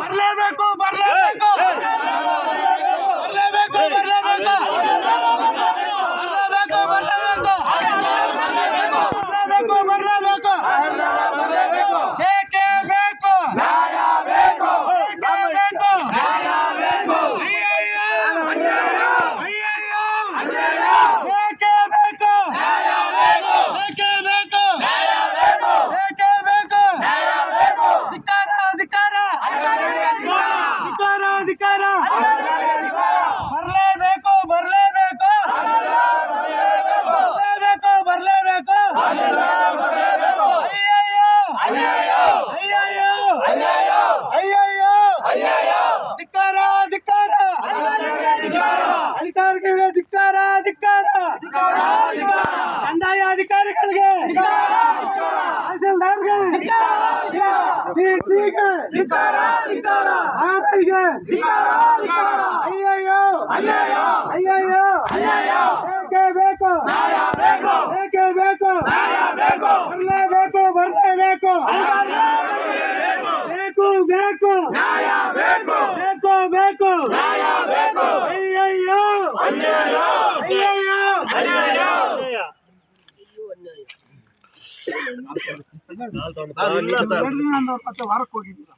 ಬರಲೇಬೇಕು ಬರಲೇಬೇಕು. ಧಿಕಾರ ಧಿಕಾರ ಭಾರತೀಯರಿಗೆ ಧಿಕಾರ ಧಿಕಾರ ಅಯ್ಯಯ್ಯೋ. ಅಯ್ಯಯ್ಯೋ. ಅಯ್ಯಯ್ಯೋ. ಅಯ್ಯಯ್ಯೋ. ಏಕೆ ಬೇಕು? ನ್ಯಾಯ ಬೇಕು. ಏಕೆ ಬೇಕು? ನ್ಯಾಯ ಬೇಕು. ಬರಲೇಬೇಕು ಬರಲೇಬೇಕು. ಬೇಕು ಬೇಕು. ನ್ಯಾಯ ಬೇಕು. ಬೇಕು ಬೇಕು. ನ್ಯಾಯ ಬೇಕು. ಅಯ್ಯಯ್ಯೋ. ಅಯ್ಯಯ್ಯೋ ಅಯ್ಯಯ್ಯೋ. ಅಯ್ಯಯ್ಯೋ ಮತ್ತೆ ವಾರಕ್ಕೆ ಹೋಗಿದ್ದೀರಾ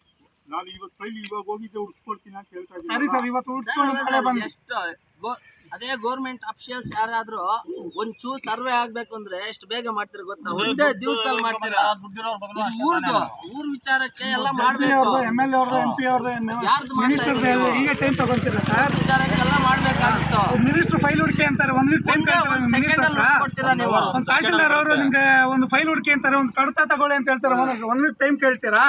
ನಾನು ಇವತ್ತು ಫೈಲ್ ಇವಾಗ ಹೋಗಿದ್ದೆ ಉಡ್ಸ್ಕೊಳ್ತೀನಿ ಅಂತ ಹೇಳ್ತಾ ಇದ್ದೀನಿ ಸರಿ ಸರ್ ಇವತ್ತು ಉಡ್ಸ್ಕೊಂಡು ಮಳೆ ಬಂದು ಎಷ್ಟು ಅದೇ ಗೌರ್ಮೆಂಟ್ ಅಫಿಷಿಯಲ್ಸ್ ಯಾರಾದ್ರೂ ಒಂಚೂರು ಚೂ ಸರ್ವೆ ಆಗ್ಬೇಕು ಅಂದ್ರೆ ಎಷ್ಟು ಬೇಗ ಮಾಡ್ತೀರ ಗೊತ್ತಾ? ಒಂದೇ ದಿವಸದಲ್ಲಿ ಮಾಡ್ತೀರಾ? ಊರ್ದು ಊರ್ ವಿಚಾರಕ್ಕೆ ಎಲ್ಲ ಮಾಡ್ಬೇಕು. ಎಂ ಎಲ್ ಎ ಅವ್ರದ್ದು ಎಂ ಪಿ ಅವ್ರದ್ದು ಯಾರ್ದು ಮಿನಿಸ್ಟರ್ ಈಗ ಟೈಮ್ ತಗೊಂತೀರಾ ಸರ್ ವಿಚಾರಕ್ಕೆಲ್ಲ ಮಾಡ್ಬೇಕಾಗಿತ್ತು. ಮಿನಿಸ್ಟರ್ ಅಂತಾರೆ ಒಂದ್ ವೀಕ್ ಟೈಮ್ ಒಂದೇ ಒಂದ್ ಅಲ್ಲಿ ಕೊಡ್ತೀರಾ ನೀವು? ಒಂದು ತಹಶೀಲ್ದಾರ್ ಅವರು ನಿಮ್ಗೆ ಒಂದು ಫೈಲ್ ಹುಡುಕಿ ಅಂತಾರೆ ಒಂದು ಕಡತ ತಗೊಳ್ಳಿ ಅಂತ ಹೇಳ್ತಾರೆ. ಒಂದ್ ಒನ್ ವೀಕ್ ಟೈಮ್ ಕೇಳ್ತೀರಾ?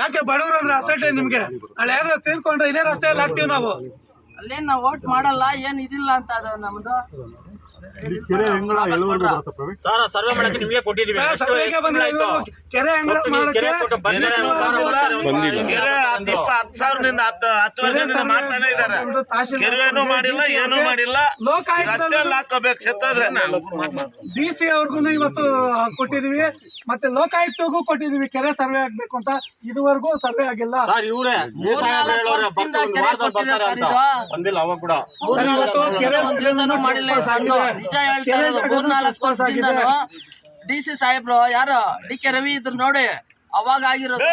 ಯಾಕೆ ಬಡವರು ಅಂದ್ರೆ ಅಸೆಟ್ ನಿಮ್ಗೆ? ಅಲ್ಲಿ ಯಾವ್ದಾದ್ರು ತಿಳ್ಕೊಂಡ್ರೆ ಇದೇ ರಸ್ತೆಯಲ್ಲಿ ಹಾಕ್ತೀವಿ ನಾವು. ಅಲ್ಲೇನ್ ನಾವು ವೋಟ್ ಮಾಡಲ್ಲ ಏನ್ ಇದಿಲ್ಲ ಅಂತ ಅದು ನಮ್ದು. ಸರ್ ಸರ್ವೆ ಮಾಡಕ್ಕೆ ನಿಮಗೆ ಕೆರೆ ಸಾವಿರದಿಂದ ವರ್ಷದಿಂದ ಇದ್ದಾರೆ. ಏನೂ ಮಾಡಿಲ್ಲ. ಇವತ್ತು ಕೊಟ್ಟಿದೀವಿ ಮತ್ತೆ ಲೋಕಾಯುಕ್ತಗೂ ಕೊಟ್ಟಿದೀವಿ ಕೆರೆ ಸರ್ವೆ ಆಗ್ಬೇಕು ಅಂತ. ಇದುವರೆಗೂ ಸರ್ವೆ ಆಗಿಲ್ಲ. ಬಂದಿಲ್ಲ ಅವಾಗ ಕೂಡ. ನಿಜ ಹೇಳ್ತಾರೆ ಡಿ ಸಿ ಸಾಹೇಬ್ರು ಯಾರು ಡಿ ಕೆ ರವಿ ಇದ್ರು ನೋಡಿ ಅವಾಗ ಆಗಿರೋದು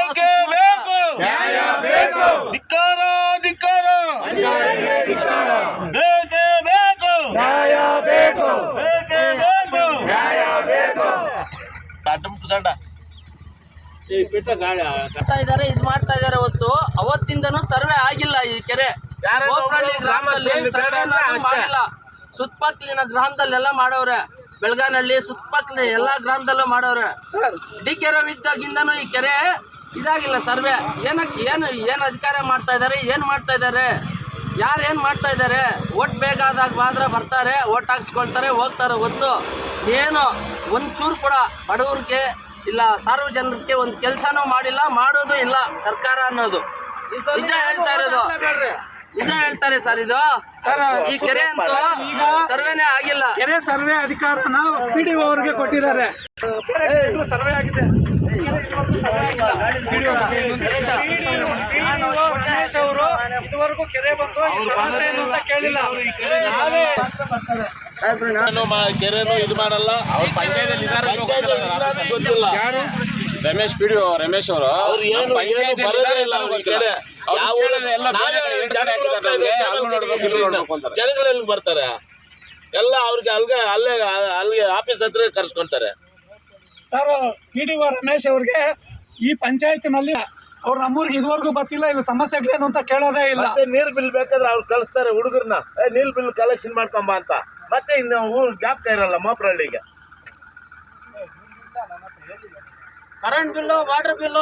ಇದಾರೆ ಇದು ಮಾಡ್ತಾ ಇದಾರೆ ಅವತ್ತು ಅವತ್ತಿಂದನೂ ಸರ್ವೆ ಆಗಿಲ್ಲ ಈ ಕೆರೆ. ಗ್ರಾಮದಲ್ಲಿ ಸರ್ವೆ ಮಾಡಿಲ್ಲ. ಸುತ್ತಮುತ್ತಲಿನ ಗ್ರಾಮದಲ್ಲೆಲ್ಲ ಮಾಡವ್ರೆ. ಬೆಳಗಾನಹಳ್ಳಿ ಸುತ್ತಮುತ್ತಲ ಎಲ್ಲ ಗ್ರಾಮದಲ್ಲೂ ಮಾಡವ್ರೆ. ಸರ್. ಡಿ ಕೆ ರವಿ ಇದ್ದಾಗಿಂದನೂ ಈ ಕೆರೆ ಇದಾಗಿಲ್ಲ ಸರ್ವೆ. ಏನಕ್ಕೆ ಏನು ಏನು ಅಧಿಕಾರ ಮಾಡ್ತಾ ಇದ್ದಾರೆ ಏನು ಮಾಡ್ತಾ ಇದ್ದಾರೆ ಯಾರು ಏನು ಮಾಡ್ತಾ ಇದ್ದಾರೆ ಓಟ್ ಬೇಕಾದಾಗ ಮಾತ್ರ ಬರ್ತಾರೆ ಓಟ್ ಹಾಕ್ಸ್ಕೊಳ್ತಾರೆ ಹೋಗ್ತಾರೆ. ಹೊತ್ತು ಏನು? ಒಂಚೂರು ಚೂರು ಕೂಡ ಬಡವ್ರಿಗೆ ಇಲ್ಲ ಸಾರ್ವಜನಿಕರಿಗೆ ಒಂದು ಕೆಲಸನೂ ಮಾಡಿಲ್ಲ ಮಾಡೋದು ಇಲ್ಲ ಸರ್ಕಾರ ಅನ್ನೋದು. ನಿಜ ಹೇಳ್ತಾ ಇರೋದು. ನಿಜ ಹೇಳ್ತಾರೆ ಸರ್ ಇದು. ಸರ್ ಈ ಕೆರೆ ಅಂತೂ ಸರ್ವೆನೇ ಆಗಿಲ್ಲ. ಕೆರೆ ಸರ್ವೆ ಅಧಿಕಾರನ ಪಿ ಡಿ ಅವ್ರಿಗೆ ಕೊಟ್ಟಿದ್ದಾರೆ. ಸರ್ವೆ ಆಗಿದೆ ಗಣೇಶ್ ಅವರು ಇದುವರೆಗೂ ಕೆರೆ ಬಂದು ಈ ಸಮಸ್ಯೆ ಏನು ಅಂತ ಕೇಳಿಲ್ಲ. ನಾವೇ ಕೆರೆನೂ ಇದು ಮಾಡಲ್ಲ. ಗೊತ್ತಿಲ್ಲ ರಮೇಶ್ ಪಿ ರಮೇಶ್ ಅವರು. ಅವ್ರು ಏನು ಏನು ಬರೋದೇ ಇಲ್ಲ ಅವ್ರ ಈ ಕಡೆ ಯಾವ ಊರಲ್ಲಿ ಜನಗಳು ಹೋಗ್ತಾ ಇದ್ದಾರೆ, ಜನಗಳು ನೋಡ್ಬೇಕು ಇಲ್ಲಿ. ಜನಗಳು ಎಲ್ಲಿ ಬರ್ತಾರೆ? ಎಲ್ಲ ಅವ್ರಿಗೆ ಅಲ್ಗೆ ಅಲ್ಲೇ ಅಲ್ಲಿಗೆ ಆಫೀಸ್ ಹತ್ರ ಕರ್ಸ್ಕೊಂತಾರೆ. Sir P D O Ramesh ಅವ್ರಿಗೆ ಈ ಪಂಚಾಯತಿನಲ್ಲಿ ಅವ್ರು ನಮ್ಮೂರಿಗೆ ಇದುವರೆಗೂ ಬರ್ತಿಲ್ಲ ಇಲ್ಲಿ ಸಮಸ್ಯೆಗಳೇನು ಅಂತ ಕೇಳೋದೇ ಇಲ್ಲ. ಮತ್ತೆ ನೀರ್ ಬಿಲ್ ಬೇಕಾದ್ರೆ ಅವ್ರು ಕಳಿಸ್ತಾರೆ ಹುಡುಗರನ್ನ ನೀರು ಬಿಲ್ ಕಲೆಕ್ಷನ್ ಮಾಡ್ಕೊಂಬ ಅಂತ. ಮತ್ತೆ ಇನ್ನು ಊರು ಜ್ಞಾಪಕ ಇರಲ್ಲ ಮೋಪ್ರಳ್ಳಿಗೆ కరెంట్ బిల్లు వాటర్ బిల్లు